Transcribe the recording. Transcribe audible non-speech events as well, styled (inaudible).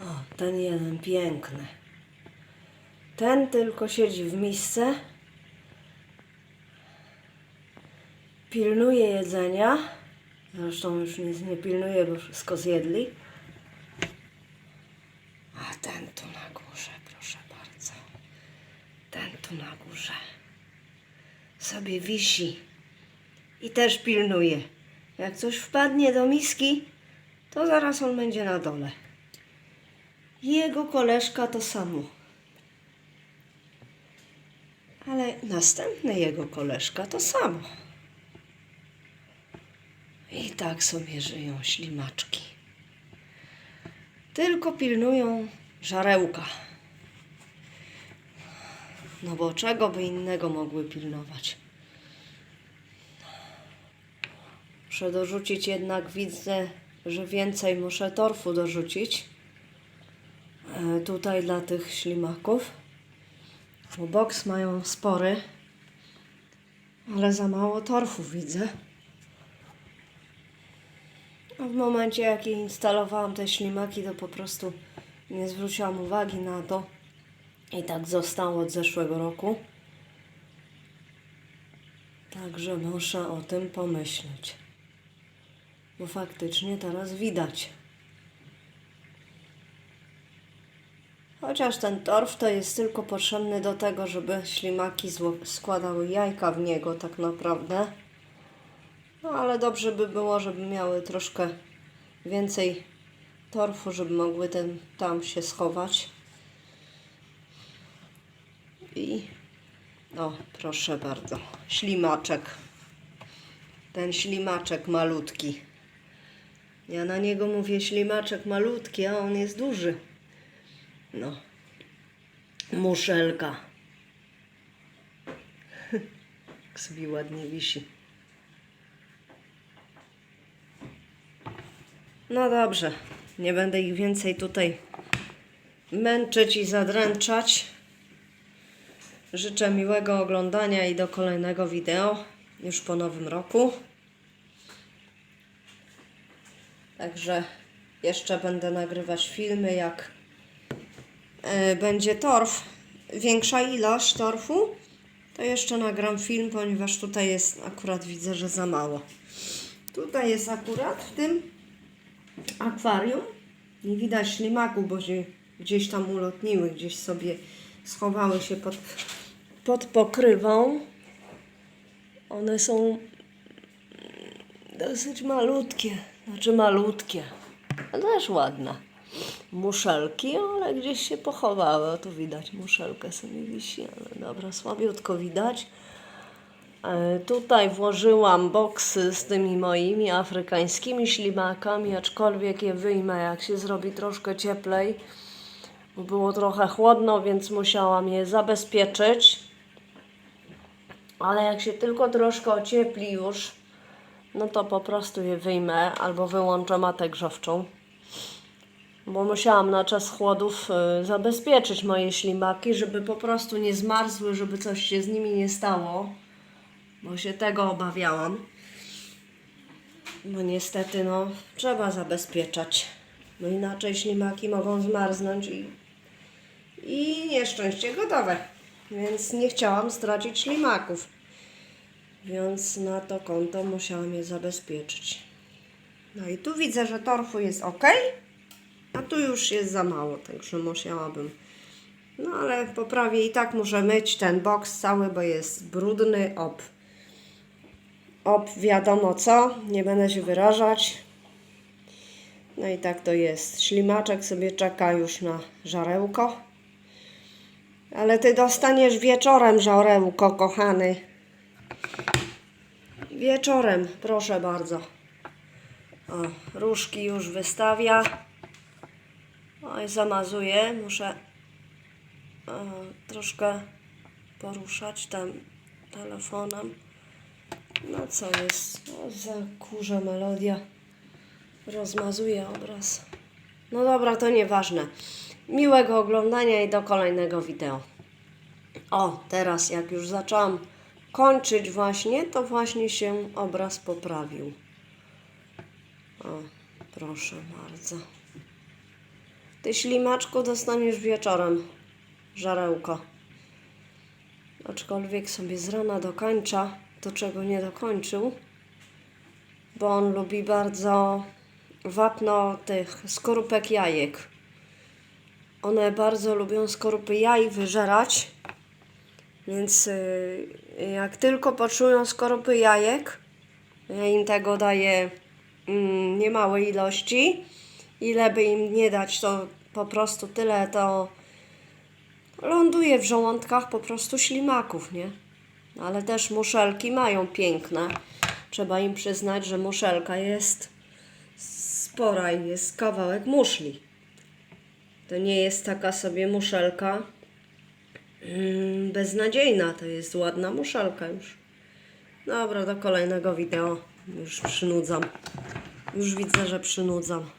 O, ten jeden piękny. Ten tylko siedzi w misce. Pilnuje jedzenia. Zresztą już nic nie pilnuje, bo wszystko zjedli. A ten tu na górze, proszę bardzo. Ten tu na górze. Sobie wisi. I też pilnuje. Jak coś wpadnie do miski, to zaraz on będzie na dole. Jego koleżka to samo. Ale następny jego koleżka to samo. I tak sobie żyją ślimaczki. Tylko pilnują żarełka. No bo czego by innego mogły pilnować? Muszę dorzucić jednak, widzę, że więcej muszę torfu dorzucić. E, tutaj dla tych ślimaków. Bo boks mają spory, ale za mało torfu widzę. A w momencie, jak instalowałam te ślimaki, to po prostu nie zwróciłam uwagi na to. I tak zostało od zeszłego roku. Także muszę o tym pomyśleć. Bo faktycznie teraz widać. Chociaż ten torf to jest tylko potrzebny do tego, żeby ślimaki składały jajka w niego tak naprawdę. No ale dobrze by było, żeby miały troszkę więcej torfu, żeby mogły ten, tam się schować. I o, proszę bardzo, ślimaczek. Ten ślimaczek malutki. Ja na niego mówię ślimaczek malutki, a on jest duży. No. Muszelka. (laughs) Jak sobie ładnie wisi. No dobrze. Nie będę ich więcej tutaj męczyć i zadręczać. Życzę miłego oglądania i do kolejnego wideo już po nowym roku. Także jeszcze będę nagrywać filmy, jak będzie torf, większa ilość torfu, to jeszcze nagram film, ponieważ tutaj jest akurat widzę, że za mało. Tutaj jest akurat w tym akwarium. Nie widać ślimaków, bo się gdzieś tam ulotniły, gdzieś sobie schowały się pod, pod pokrywą. One są dosyć malutkie, znaczy malutkie, ale też ładne. Muszelki, ale gdzieś się pochowały, o tu widać, muszelkę sobie wisi, ale dobra, słabiutko widać. E, Tutaj włożyłam boksy z tymi moimi afrykańskimi ślimakami, aczkolwiek je wyjmę, jak się zrobi troszkę cieplej. Było trochę chłodno, więc musiałam je zabezpieczyć. Ale jak się tylko troszkę ociepli już, no to po prostu je wyjmę albo wyłączę matę grzewczą. Bo musiałam na czas chłodów y, zabezpieczyć moje ślimaki, żeby po prostu nie zmarzły, żeby coś się z nimi nie stało. Bo się tego obawiałam. Bo niestety, no, trzeba zabezpieczać. Bo inaczej ślimaki mogą zmarznąć i, i nieszczęście gotowe. Więc nie chciałam stracić ślimaków. Więc na to konto musiałam je zabezpieczyć. No i tu widzę, że torfu jest ok, a tu już jest za mało, także musiałabym. No ale poprawię i tak muszę myć ten boks cały, bo jest brudny, ob. Ob wiadomo co, nie będę się wyrażać. No i tak to jest. Ślimaczek sobie czeka już na żarełko. Ale ty dostaniesz wieczorem żarełko, kochany. Wieczorem, proszę bardzo. O, różki już wystawia. Oj, zamazuję. Muszę e, troszkę poruszać tam telefonem. No co jest? O, za kurza melodia. Rozmazuje obraz. No dobra, to nieważne. Miłego oglądania i do kolejnego wideo. O, teraz jak już zaczęłam kończyć właśnie, to właśnie się obraz poprawił. O, proszę bardzo. Ty ślimaczku dostaniesz wieczorem żarełko. Aczkolwiek sobie z rana dokończa to, czego nie dokończył, bo on lubi bardzo wapno tych skorupek jajek. One bardzo lubią skorupy jaj wyżerać, więc y, jak tylko poczują skorupy jajek, ja im tego daję mm, niemałe ilości. Ile by im nie dać, to po prostu tyle to ląduje w żołądkach po prostu ślimaków, nie? Ale też muszelki mają piękne. Trzeba im przyznać, że muszelka jest spora i jest kawałek muszli. To nie jest taka sobie muszelka mm, beznadziejna, to jest ładna muszelka już. Dobra, do kolejnego wideo. Już przynudzam. Już widzę, że przynudzam.